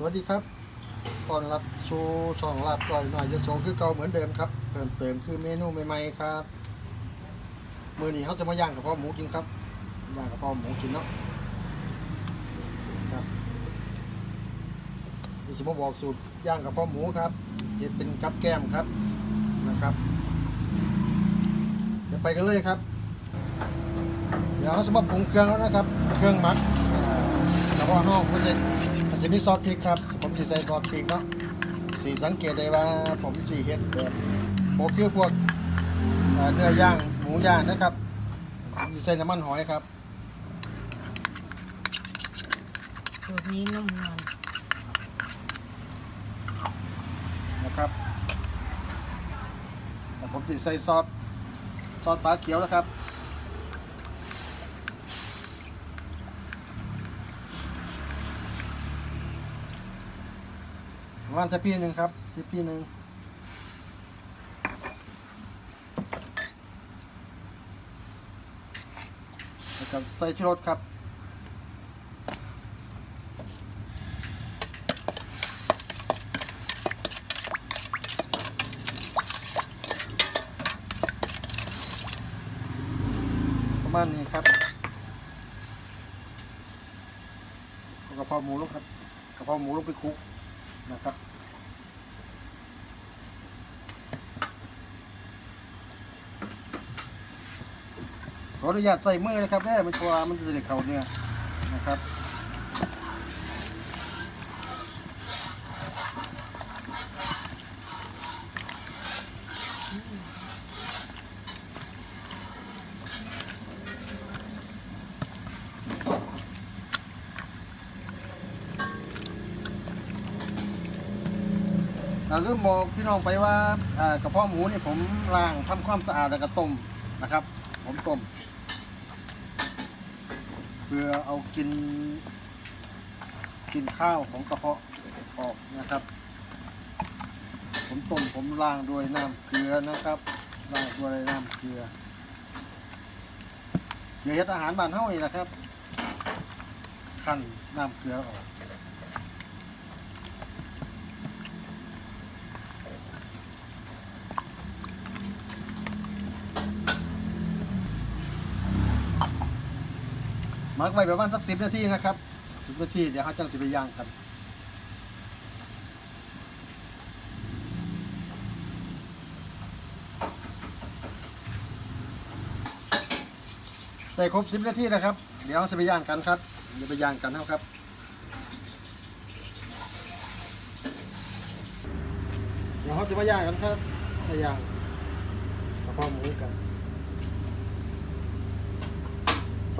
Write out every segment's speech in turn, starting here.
สวัสดีครับต้อนรับชูช่องลาบก้อยหน่อยจะโซคือเก่าเหมือนเดิมครับเพิ่มเติมคือเมนูใหม่ๆครับมือนี้เขาจะมาย่างกระเพาะหมูกินครับย่างกระเพาะหมูกินเนาะครับนี่สิมาบอกสูตรย่างกระเพาะหมูครับเห็ดเป็นกับแก้มครับนะครับเดี๋ยวไปกันเลยครับ เดี๋ยวเราจะมาปรุงเครื่องแล้วนะครับ เครื่องมักอ่ากระเพาะน่องมันจะ จะมีซอสพริกครับ ผมจะใส่ซอสพริกเนาะสีสังเกตได้ว่าผมสีเห็ดแบบโมคือพวกอ่าเนื้อย่างหมูย่างนะครับผมจะใส่น้ำมันหอยครับสูตรนี้นุ่มนวลนะครับแต่ผมจะใส่ซอสซอสฟ้าเขียวนะครับ ประ มาณสักพี่หนึ่งครับสักพี่หนึ่งแล้วก็ใส่ชูรสครับประมาณนี้ครับกระเพราหมูลงครับกระเพราหมูลงไปคุกนะครับ ออนุญาตใส่มือนะครับแม่มันตัวามันจะได้เข้าเนื้อนะครับอ่าลืมบอกพี่น้องไปว่ากระเพาะหมูนี่ผมล้างทำความสะอาดแล้วก็ต้มนะครับ ผมต้ม เพื่อเอากิน กินข้าวของกระเพาะออกนะครับ ผมต้มผมล้างด้วยน้ำเกลือนะครับล้างด้วยน้ำเกลือเกลือเฮ็ดอาหารบ้านเฮานี่นะครับ ขั้นน้ำเกลือออก หมักไว้ประมาณสักสิบนาทีนะครับสิบนาทีเดี๋ยวเขาจังสิไปย่างกันใส่ครบสิบนาทีนะครับ เดี๋ยวเราจะไปย่างกันครับเดี๋ยวไปย่างกันนะครับเดี๋ยวเขาจะมาย่างกันครับไปย่างกระเพาะหมูกัน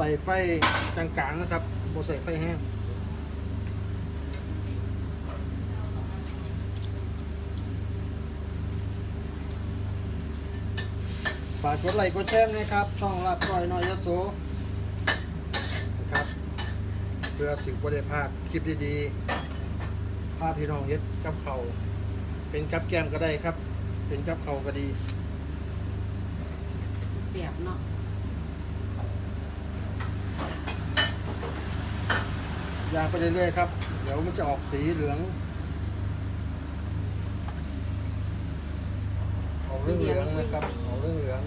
ใส่ไฟกลางๆนะครับโบใส่ไฟแห้งฝากกดไลค์กดแชร์นะครับ ช่องลาบก้อยน้อยยโสนะครับ เพื่อสิ่งบริพาดคลิปดีๆภาพพี่น้องเฮ็ดกับเขาเป็นกับแก้มก็ได้ครับ เป็นกับเขาก็ดี เสียบเนาะ ยางไปเรื่อยๆครับ เดี๋ยวมันจะออกสีเหลือง ออกเรื่องเหลืองนะครับ ออกเรื่องเหลือง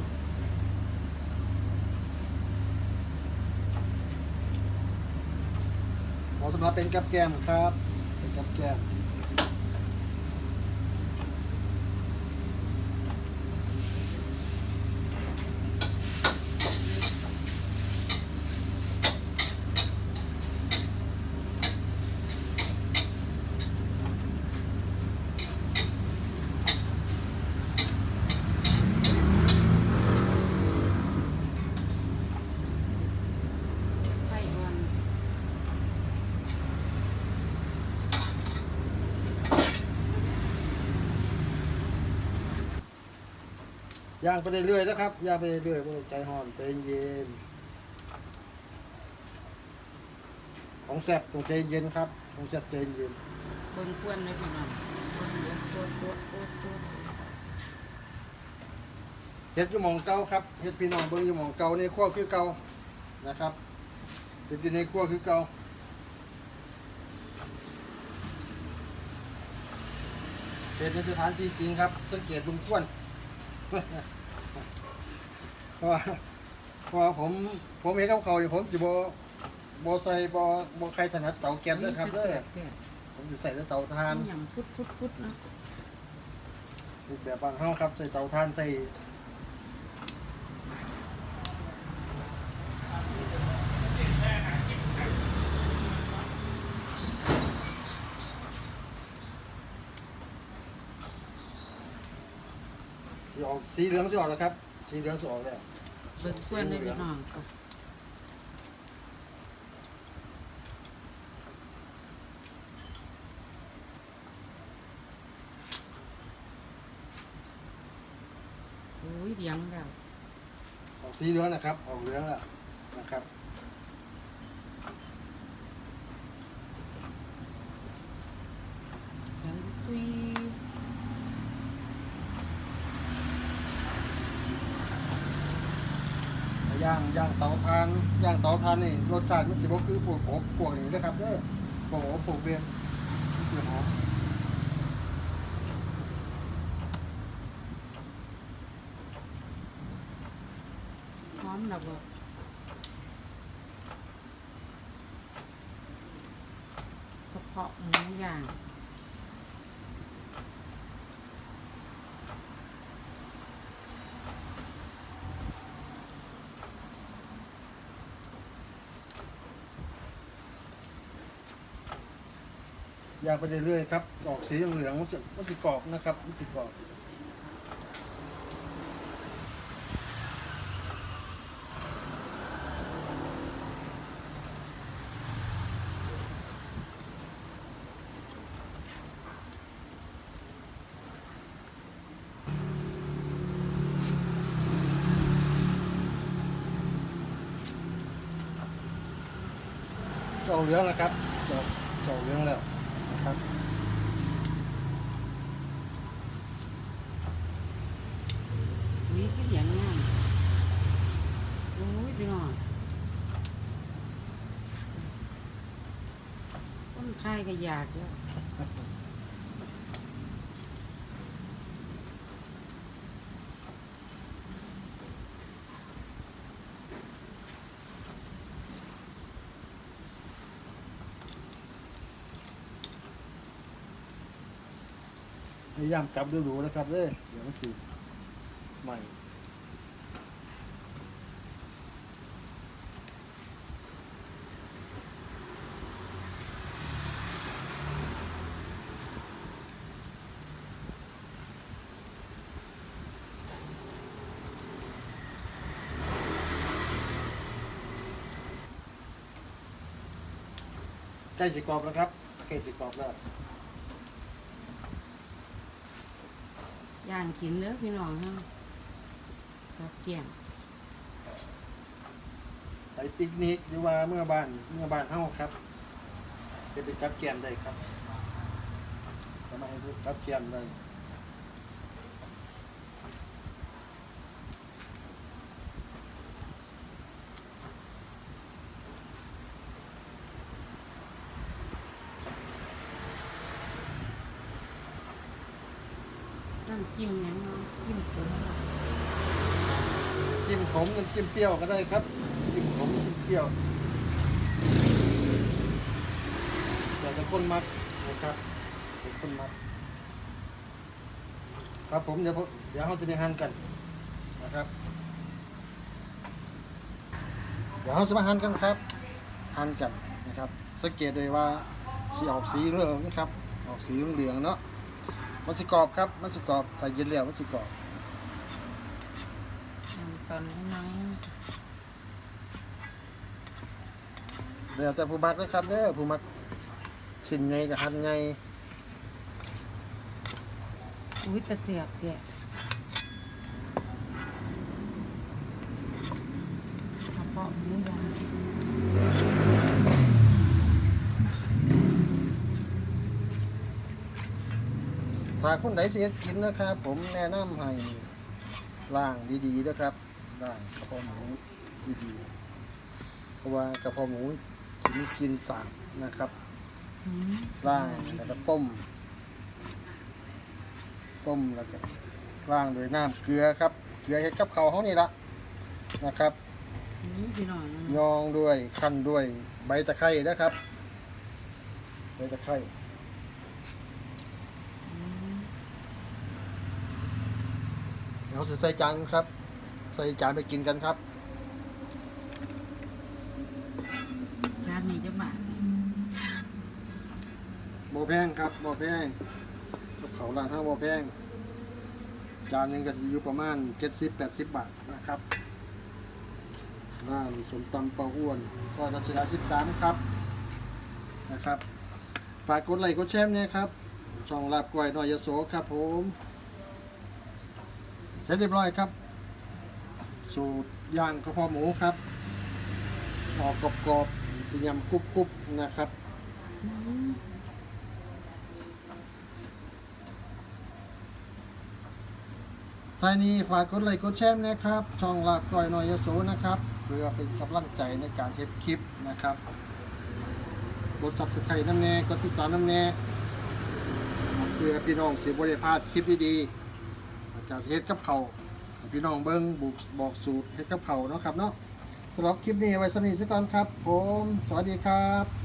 เหมาะสำหรับเป็นกับแกมครับ เป็นกับแกม ย่างไปเรื่อยๆนะครับย่างไปเรื่อยๆบ่ต้องใจห่อนใจเย็น ของแซ่บต้องใจเย็นครับ ของแซ่บใจเย็นเบิ่งควนเลยพี่น้องควนเดี๋ยวโคตรโคตรโคตรโคตรเฮ็ดอยู่หมองเก่าครับเฮ็ดพี่น้องเบิ่งอยู่หมองเก่าในครัวคือเก่านะครับเฮ็ดอยู่ในครัวคือเก่าเป็นในสถานที่จริงครับ สังเกตลุงก้วน เพราะว่าเพราะว่าผมผมเห็นกับเขาอยู่ผมสิบโบใส่บอบใครถนัดเตาแก๊สเลยครับเด้อผมสิใส่แต่เตาถ่านอย่างพุดพุดพุดนะ รูปแบบบางห้องครับ ใส่เตาถ่านใส่ สีออกสีเหลืองสีออกแล้วครับ สีเหลืองสีออกแล้วเบิ่งส่วนในพี่น้องก็โอ้ยเลี้ยงแล้วออกสีเหลืองนะครับ ออกเหลืองแล้วนะครับ เลี้ยงตุย ย่างย่างเตาถ่านย่างเตาถ่านนี่รสชาติมันสิบ่คือพวกอบพวกนี้นะครับเด้อพวกอบพวกเบียนมันสิหอมหอมระบิดกระเพาะหมูย่าง ย่างไปเรื่อยๆครับออกสีเหลืองๆมันสิมันสิกรอบนะครับมันสิกรอบจะออกเหลืองแล้วครับจะจะออกเหลืองแล้ว ครับวิคือเลี้ยงงามโอ้ยพี่น้องต้นไข่ก็อยากเยอ ยายามจับดูๆนะครับเด้อเดี๋ยวมันสิใหม่ใกล้สิกรอบแล้วครับใกล้สิกรอบแล้ว ย่างกินเด้อพี่น้องฮากับแกงไปปิกนิกหรือว่าเมื่อบ้านเมื่อบ้านเฮาครับจะไปกับแกมได้ครับจะมาให้กับแกมได้ำจิ้มหยังเนาะจิ้มผงจิ้มขมน้ำจิ้มเปรี้ยวก็ได้ครับ จิ้มขมจิ้มเปรี้ยวอยากจะคนมักนะครับเป็นคนมักครับผมเดี๋ยวเดี๋ยวเราจะไปหั่นกันนะครับ เดี๋ยวเราจะมาหั่นกันครับหั่นกันนะครับ สังเกตเลยว่าสีออกสีเหลืองนะครับ ออกสีเหลืองเนาะ มันจะกรอบครับ มันจะกรอบถ้าเย็นแล้วมันจะกรอบน้ำตาลน้อยเดี๋ยวแต่ผู้มักนะครับเด้อผู้มักชิ้นไงกับหั่นไงอุ้ยตะเสียบแกะกระเพาะหมูย่าง ถ้าคนไหนเสียกินนะครับ ผมแนะนำให้ล้างดีๆนะครับล้างกระเพาะหมูดีๆเพราะว่ากระเพาะหมูจะมีกลินสาบนะครับอืมล้างแล้วก็ต้ม ต้มแล้วก็ล้างด้วยน้ำเกลือครับ เกลือเห็ดกับเขาวเขานี่ละนะครับอืมพี่น้องนะยองด้วย ขั้นด้วยใบตะไคร้นะครับใบตะไคร้ อืม เดี๋ยวจะใส่จานครับ ใส่จานไปกินกันครับจานนี้จะบาทโมแพงครับโมแพงกับเขาวร้านห้างโมแพง จานหนึงก็จะอยู่ประมาณเจ็ดสิบแปดสิบบาทนะครับร้านสมตำปลาอ้วนซอยรัชดาสิบสามครับนะครับ ฝากกดไลค์กดแชร์เนี่ยครับ ช่องลาบกล้วยหน่อยยโสครับผมเส ร็จเรียบร้อยครับ สูตรย่างกระเพาะหมูครับออกกรอบๆสียำกรุบๆนะครับท้ายนี้ฝากกดไลค์กดแชร์นะครับ ช่องลาบกล้อยนอยโสนะครับ เพื่อเป็นกำลังใจในการเฮ็ดคลิปนะครับ กด subscribe น้ำแน่กดติดตามน้ำแน่เพื่อพี่น้องสิบริพาดคลิปดีๆ จากเฮ็ดกับเขาให้พี่น้องเบิ้งบุกบอกสูตรเฮ็ดกับเขาเนาะครับเนาะสำหรับคลิปนี้ไว้สำหรับนี้สักก่อนครับ ผม สวัสดีครับ